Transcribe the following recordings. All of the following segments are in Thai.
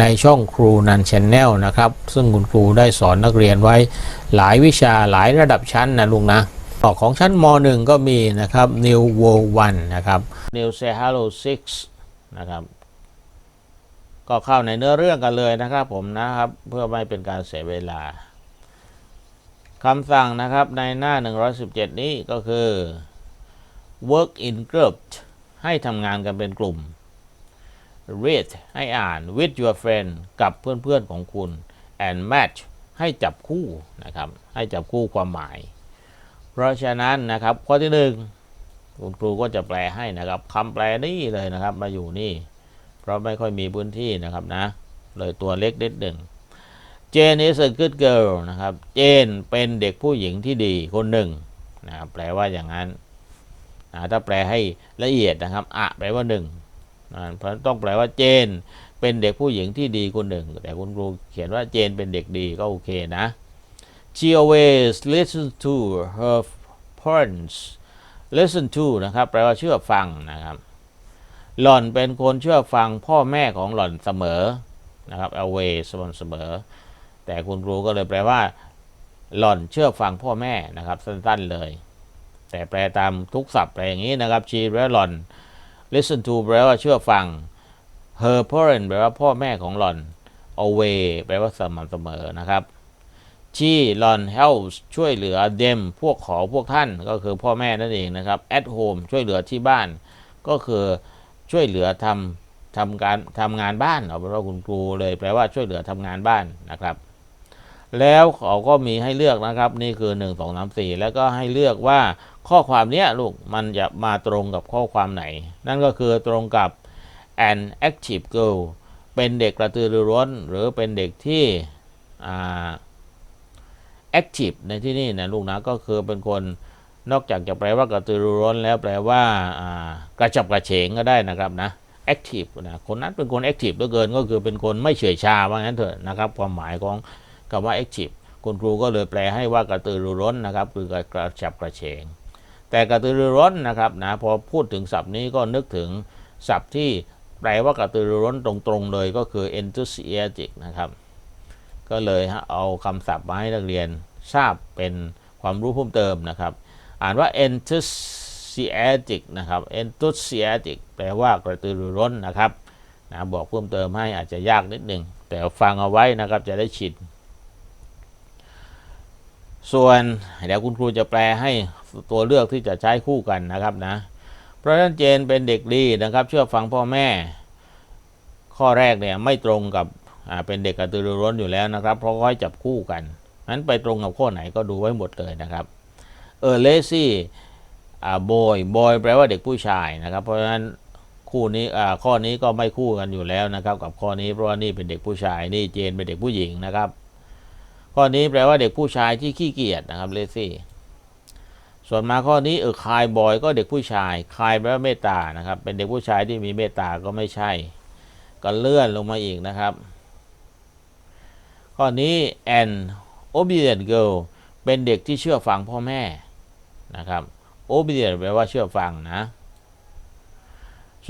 ในช่องครูนันชแนลนะครับ ซึ่งคุณครูได้สอนนักเรียนไว้หลายวิชาหลายระดับชั้นนะลุงนะออของชั้นม .1 ก็มีนะครับ New World 1 นะครับ New Say Hello 6 นะครับ ก็เข้าในเนื้อเรื่องกันเลยนะครับผมนะครับ เพื่อไม่เป็นการเสียเวลาคำสั่งนะครับในหน้า 117 นี้ก็คือ work in group ให้ทำงานกันเป็นกลุ่ม read ให้อ่าน with your friend กับเพื่อนๆของคุณ and match ให้จับคู่นะครับ ให้จับคู่ความหมาย เพราะฉะนั้นนะครับ ข้อที่หนึ่งคุณครูก็จะแปลให้นะครับคำแปลนี่เลยนะครับ มาอยู่นี่ เพราะไม่ค่อยมีพื้นที่นะครับนะ เลยตัวเล็กเด็ดหนึ่ง Jane is a good girl นะครับ เจนเป็นเด็กผู้หญิงที่ดีคนหนึ่งนะครับแปลว่าอย่างนั้นนะถ้าแปลให้ละเอียดนะครับ อะแปลว่าหนึ่ง เพราะต้องแปลว่าเจน เป็นเด็กผู้หญิงที่ดีคนหนึ่ง แต่คุณครูเขียนว่าเจนเป็นเด็กดีก็โอเคนะ She always listens to her parents listen to นะครับ แปลว่าเชื่อฟังนะครับ หล่อนเป็นคนเชื่อฟังพ่อแม่ของหล่อนเสมอนะครับ always เสมอ แต่คุณครูก็เลยแปลว่า หล่อนเชื่อฟังพ่อแม่นะครับ สั้นๆเลย แต่แปลตามทุกศัพท์แปลอย่างนี้นะครับ she แปลว่าหล่อน listen to แปลว่าเชื่อฟัง her parent แปลว่าพ่อแม่ของหลอน away แปลว่าสม่ำเสมอนะครับ she หลอน helps ช่วยเหลือ them พวกขอพวกท่านก็คือพ่อแม่นั่นเองนะครับ at home ช่วยเหลือที่บ้าน ก็คือช่วยเหลือทำทำการทำงานบ้านเอาเป็นว่าคุณครูเลยแปลว่าช่วยเหลือทำงานบ้านนะครับ แล้วเขาก็มีให้เลือกนะครับ นี่คือ 1 2 3 4 แล้วก็ให้เลือกว่าข้อความเนี้ยลูกมันจะมาตรงกับข้อความไหน นั่นก็คือตรงกับ an active girl เป็นเด็กกระตือรือร้น หรือเป็นเด็กที่ active ในที่นี่นะลูกนะก็คือเป็นคนนอกจากจะแปลว่ากระตือรือร้นแล้วแปลว่าากระฉับกระเฉงก็ได้นะครับนะ active นะคนนั้นเป็นคน active เหลือเกินก็คือเป็นคนไม่เฉื่อยชาว่างั้นเถอะนะครับ ความหมายของ คำว่า active คุณครูก็เลยแปลให้ว่ากระตือรือร้นนะครับ คือกระฉับกระเฉง แต่กระตือรือร้นนะครับนะพอพูดถึงศัพท์นี้ก็นึกถึงศัพท์ที่แปลว่ากระตือรือร้นตรงๆเลยก็คือ enthusiastic นะครับ ก็เลยเอาคำศัพท์มาให้นักเรียนทราบเป็นความรู้เพิ่มเติมนะครับ อ่านว่า enthusiastic นะครับ enthusiastic แปลว่ากระตือรือร้นนะครับนะบอกเพิ่มเติมให้อาจจะยากนิดหนึ่งแต่ฟังเอาไว้นะครับจะได้ชิน ส่วนเดี๋ยวคุณครูจะแปลให้ตัวเลือกที่จะใช้คู่กันนะครับนะ เพราะฉะนั้นเจนเป็นเด็กดีนะครับ เชื่อฟังพ่อแม่ ข้อแรกเนี่ยไม่ตรงกับเป็นเด็กกระตือรือร้นอยู่แล้วนะครับ เพราะเขาให้จับคู่กันนั้นไปตรงกับข้อไหนก็ดูไว้หมดเลยนะครับเออเลซี่บอยบอยแปลว่าเด็กผู้ชายนะครับ เพราะฉะนั้นคู่นี้ข้อนี้ก็ไม่คู่กันอยู่แล้วนะครับ กับข้อนี้เพราะว่านี่เป็นเด็กผู้ชายนี่เจนเป็นเด็กผู้หญิงนะครับ ข้อนี้แปลว่าเด็กผู้ชายที่ขี้เกียจนะครับเลซี่ส่วนมาข้อนี้เออคายบอยก็เด็กผู้ชายคายแปลว่าเมตตานะครับ เป็นเด็กผู้ชายที่มีเมตตาก็ไม่ใช่ ก็เลื่อนลงมาอีกนะครับ ข้อนี้ an obedient girl เป็นเด็กที่เชื่อฟังพ่อแม่นะครับ obedient แปลว่าเชื่อฟังนะ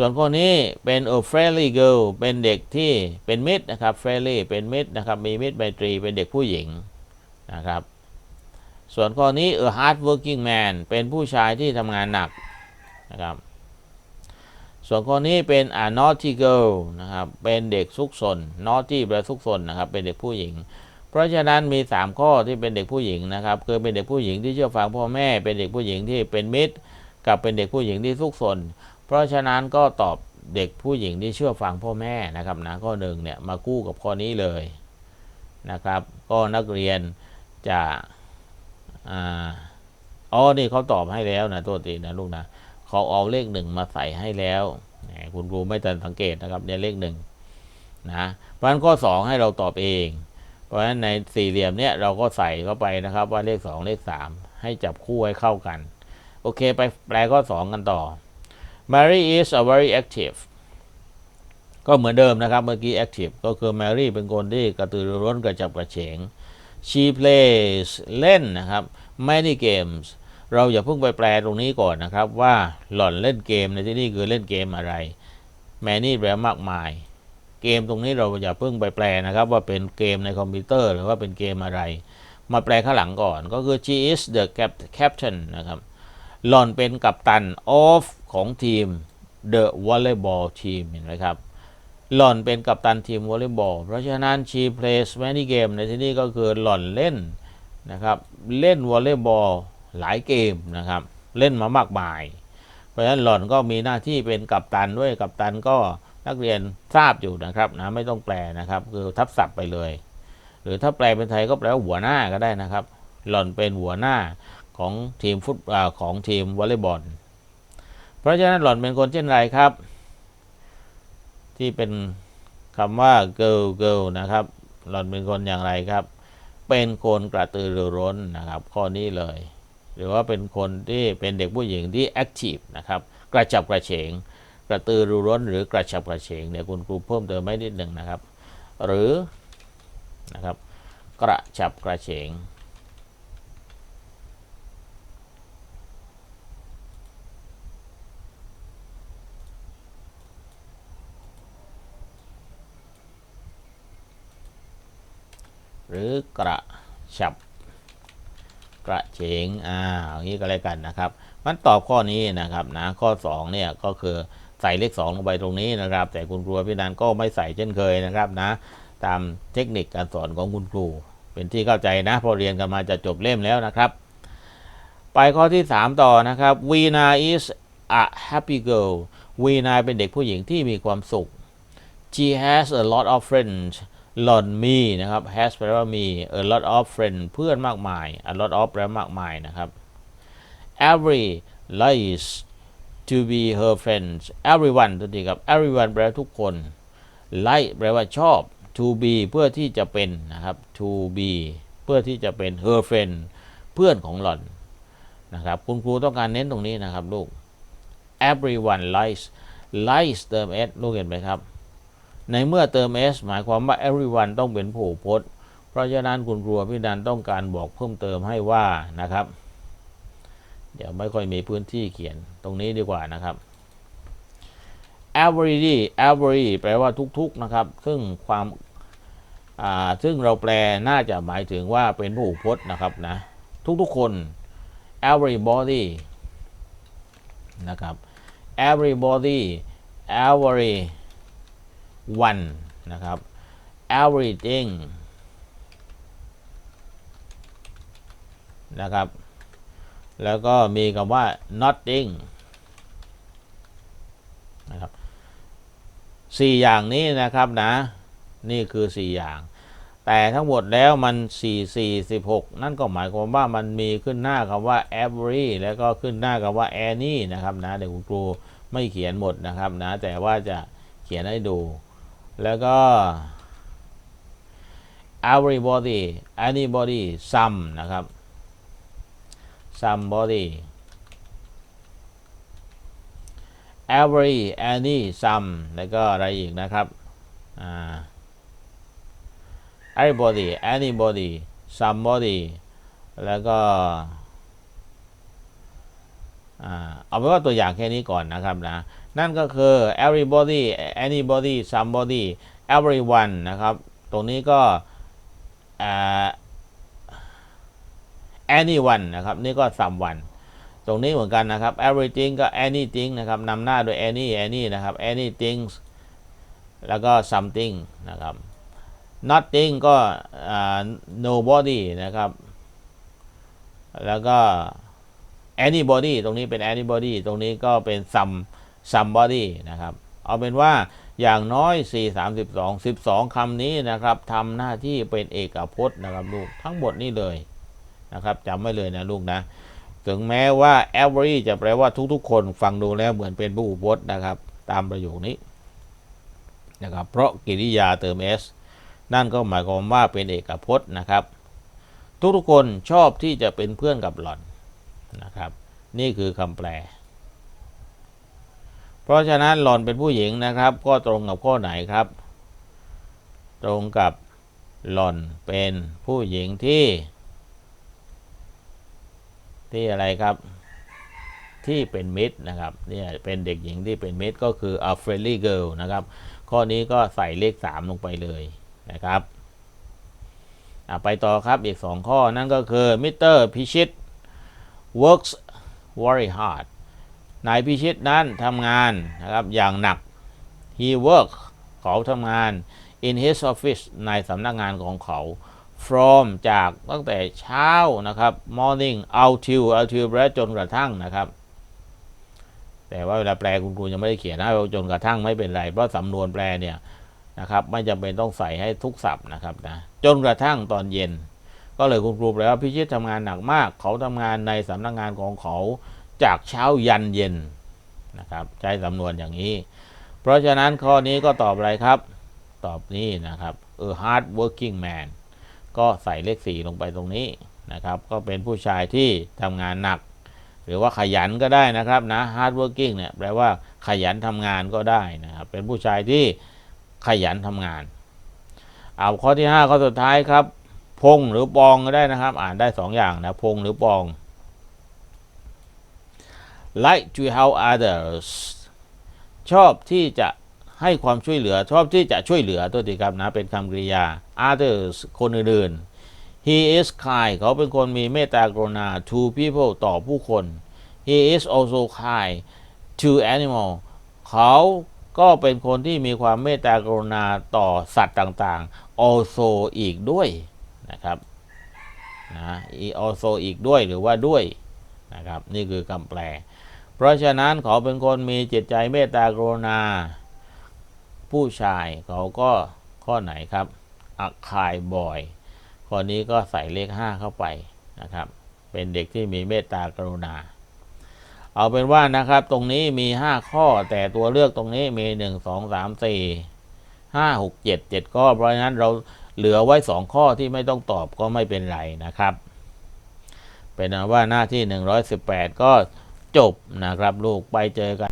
ส่วนข้อนี้เป็น a friendly girl เป็นเด็กที่เป็นมิตรนะครับ friendly เป็นมิตรนะครับมีมิตรไมตรีเป็นเด็กผู้หญิงนะครับ ส่วนข้อนี้ a hard working man เป็นผู้ชายที่ทำงานหนักนะครับ ส่วนข้อนี้เป็น a naughty girl นะครับเป็นเด็กซุกซน naughty แปลซุกซนนะครับเป็นเด็กผู้หญิง เพราะฉะนั้นมี 3 ข้อที่เป็นเด็กผู้หญิงนะครับคือเป็นเด็กผู้หญิงที่เชื่อฟังพ่อแม่ เป็นเด็กผู้หญิงที่เป็นมิตร กับเป็นเด็กผู้หญิงที่ซุกซน เพราะฉะนั้นก็ตอบเด็กผู้หญิงที่เชื่อฟังพ่อแม่นะครับนะข้อหนึ่งเนี่ยมากู้กับข้อนี้เลยนะครับ ก็นักเรียนจะอ่าอ๋อนี่เขาตอบให้แล้วนะตัวตีนะลูกนะเขาเอาเลขหนึ่งมาใส่ให้แล้วคุณครูไม่ทันสังเกตนะครับเนี่ยเลขหนึ่งนะเพราะฉะนั้นข้อสองให้เราตอบเอง เพราะฉะนั้นในสี่เหลี่ยมเนี่ยเราก็ใส่เข้าไปนะครับว่าเลขสองเลขสามให้จับคู่ให้เข้ากัน โอเคไปแปลข้อสองกันต่อ Mary is a very active ก็เหมือนเดิมนะครับ เมื่อกี้ active ก็คือ Mary เป็นคนที่กระตือรือร้นกระจับกระเฉง she plays เล่นนะครับ many games เราอย่าเพิ่งไปแปลตรงนี้ก่อนนะครับ ว่าหล่อนเล่นเกมในที่นี่คือเล่นเกมอะไร many แปลมากมาย เกมตรงนี้เราอย่าเพิ่งไปแปลนะครับ ว่าเป็นเกมในคอมพิวเตอร์หรือว่าเป็นเกมอะไร มาแปลข้างหลังก่อนก็คือ she is the cap- captain นะครับ หล่อนเป็นกัปตัน of ของทีม the volleyball team เห็นไหมครับ หล่อนเป็นกัปตันทีมวอลเลย์บอลเพราะฉะนั้น she plays many game ในที่นี้ก็คือหล่อนเล่นนะครับเล่นวอลเลย์บอลหลายเกมนะครับเล่นมามากมาย เพราะฉะนั้นหล่อนก็มีหน้าที่เป็นกัปตันด้วยกัปตันก็นักเรียนทราบอยู่นะครับนะไม่ต้องแปลนะครับ คือทับศัพท์ไปเลย หรือถ้าแปลเป็นไทยก็แปลว่าหัวหน้าก็ได้นะครับ หล่อนเป็นหัวหน้า ของทีมฟุตอ่าของทีมวอลเลย์บอล เพราะฉะนั้นหล่อนเป็นคนเช่นไรครับ ที่เป็นคำว่า girl girl นะครับ หล่อนเป็นคนอย่างไรครับ เป็นคนกระตือรือร้นนะครับ ข้อนี้เลย หรือว่าเป็นคนที่เป็นเด็กผู้หญิงที่ active นะครับ กระฉับกระเฉง กระตือรือร้น หรือกระฉับกระเฉงเนี่ยคุณครูเพิ่มเติมไม่นิดหนึ่งนะครับ หรือนะครับ กระฉับกระเฉง หรือกระฉับกระเฉงอ่าอย่างนี้ก็แล้วกันนะครับ มันตอบข้อนี้นะครับนะข้อ2เนี่ยก็คือใส่เลข2ลงไปตรงนี้นะครับ แต่คุณครูพี่นันก็ไม่ใส่เช่นเคยนะครับนะ ตามเทคนิคการสอนของคุณครู เป็นที่เข้าใจนะพอเรียนกันมาจะจบเล่มแล้วนะครับ ไปข้อที่ 3 ต่อนะครับ Vina is a happy girl Vina เป็นเด็กผู้หญิงที่มีความสุข she has a lot of friends หล่อนมีนะครับ has แปลว่ามี a lot of friends เพื่อนมากมาย a lot of แปลว่ามากมายนะครับ every likes to be her friends everyone ตัวทีครับ everyone แปลว่าทุกคน like แปลว่าชอบ to be เพื่อที่จะเป็นนะครับ to be เพื่อที่จะเป็น her friend เพื่อนของหล่อนนะครับ คุณครูต้องการเน้นตรงนี้นะครับลูก everyone likes likes เติม s ลูกเห็นไหมครับ ในเมื่อเติม s หมายความว่า everyone ต้องเป็นผู้พจน์ เพราะฉะนั้นคุณครูพี่นันต้องการบอกเพิ่มเติมให้ว่านะครับ เดี๋ยวไม่ค่อยมีพื้นที่เขียนตรงนี้ดีกว่านะครับ every every แปลว่าทุกๆนะครับ ซึ่งความซึ่งเราแปลน่าจะหมายถึงว่าเป็นผู้พจน์นะครับนะ ทุกๆคน everybody นะครับ everybody every one นะครับ everything นะครับ แล้วก็มีคำว่า nothing นะครับสี่อย่างนี้นะครับนะ นี่คือสี่อย่าง แต่ทั้งหมดแล้วมัน4 4 16นั่นก็หมายความว่ามันมีขึ้นหน้าคำว่า every แล้วก็ขึ้นหน้าคำว่า any นะครับนะ เดี๋ยวครูไม่เขียนหมดนะครับนะ แต่ว่าจะเขียนให้ดู แล้วก็ everybody anybody some นะครับ somebody every any some แล้วก็อะไรอีกนะครับ everybody anybody somebody แล้วก็เอาเป็นว่าตัวอย่างแค่นี้ก่อนนะครับนะ นั่นก็คือ everybody anybody somebody everyone นะครับ ตรงนี้ก็ anyone นะครับ นี่ก็ someone ตรงนี้เหมือนกันนะครับ everything ก็ anything นะครับนำหน้าโดย any any นะครับ anything แล้วก็ something นะครับ nothing ก็ nobody นะครับ แล้วก็ anybody ตรงนี้เป็น anybody ตรงนี้ก็เป็น some somebody นะครับ เอาเป็นว่าอย่างน้อย 4 32 12คำนี้นะครับทำหน้าที่เป็นเอกพจน์นะครับลูกทั้งหมดนี่เลยนะครับจำไว้เลยนะลูกนะ ถึงแม้ว่า every จะแปลว่าทุกๆ คนฟังดูแล้วเหมือนเป็นผู้พจน์นะครับ ตามประโยคนี้นะครับ เพราะกริยาเติม s นั่นก็หมายความว่าเป็นเอกพจน์นะครับ ทุกๆคนชอบที่จะเป็นเพื่อนกับหล่อนนะครับ นี่คือคำแปล เพราะฉะนั้นหล่อนเป็นผู้หญิงนะครับ ก็ตรงกับข้อไหนครับ ตรงกับหล่อนเป็นผู้หญิงที่ ที่อะไรครับที่เป็นมิตรนะครับเนี่ยเป็นเด็กหญิงที่เป็นมิตรก็คือ a friendly girl นะครับ ข้อนี้ก็ใส่เลข 3 ลงไปเลยนะครับไปต่อครับอีก 2 ข้อนั่นก็คือมิเตอร์พิชิต works very hard นายพิชิตนั้นทำงานนะครับอย่างหนัก he work เขาทำงาน in his office ในสำนักงานของเขา from จากตั้งแต่เช้านะครับ morning until until แลจนกระทั่งนะครับ แต่ว่าเวลาแปลคุณครูยังไม่ได้เขียนนะจนกระทั่งไม่เป็นไร เพราะสำนวนแปลเนี่ยนะครับไม่จำเป็นต้องใส่ให้ทุกศัพท์นะครับนะจนกระทั่งตอนเย็น ก็เลยคุณครูแปลว่าพิชิตทำงานหนักมาก เขาทำงานในสำนักงานของเขา จากเช้ายันเย็นนะครับ ใช้สำนวนอย่างนี้ เพราะฉะนั้นข้อนี้ก็ตอบอะไรครับ ตอบนี่นะครับเออ hard working man ก็ใส่เลขสี่ลงไปตรงนี้นะครับ ก็เป็นผู้ชายที่ทำงานหนัก หรือว่าขยันก็ได้นะครับนะ hard working เนี่ยแปลว่าขยันทำงานก็ได้นะครับ เป็นผู้ชายที่ขยันทำงาน เอาข้อที่ 5 ข้อสุดท้ายครับ พงหรือปองก็ได้นะครับ อ่านได้ 2 อย่างนะ พงหรือปอง like to help others ชอบที่จะให้ความช่วยเหลือ ชอบที่จะช่วยเหลือตัวทีครับนะเป็นคำกริยา others คนอื่นๆ he is kind เขาเป็นคนมีเมตตากรุณา to people ต่อผู้คน he is also kind to animal เขาก็เป็นคนที่มีความเมตตากรุณาต่อสัตว์ต่างๆ also อีกด้วยนะครับนะ also อีกด้วยหรือว่าด้วยนะครับ นี่คือคำแปล เพราะฉะนั้นเขาเป็นคนมีจิตใจเมตตากรุณา ผู้ชายเขาก็ข้อไหนครับ อักคายบ่อยข้อนี้ก็ใส่เลข 5 เข้าไปนะครับ เป็นเด็กที่มีเมตตากรุณา เอาเป็นว่านะครับ ตรงนี้มี 5 ข้อแต่ตัวเลือกตรงนี้มี 1 2 3 4 5 6 7 7ข้อเพราะฉะนั้นเราเหลือไว้ 2 ข้อที่ไม่ต้องตอบก็ไม่เป็นไรนะครับ เป็นอันว่าหน้าที่ 118 ก็ จบนะครับลูกไปเจอกัน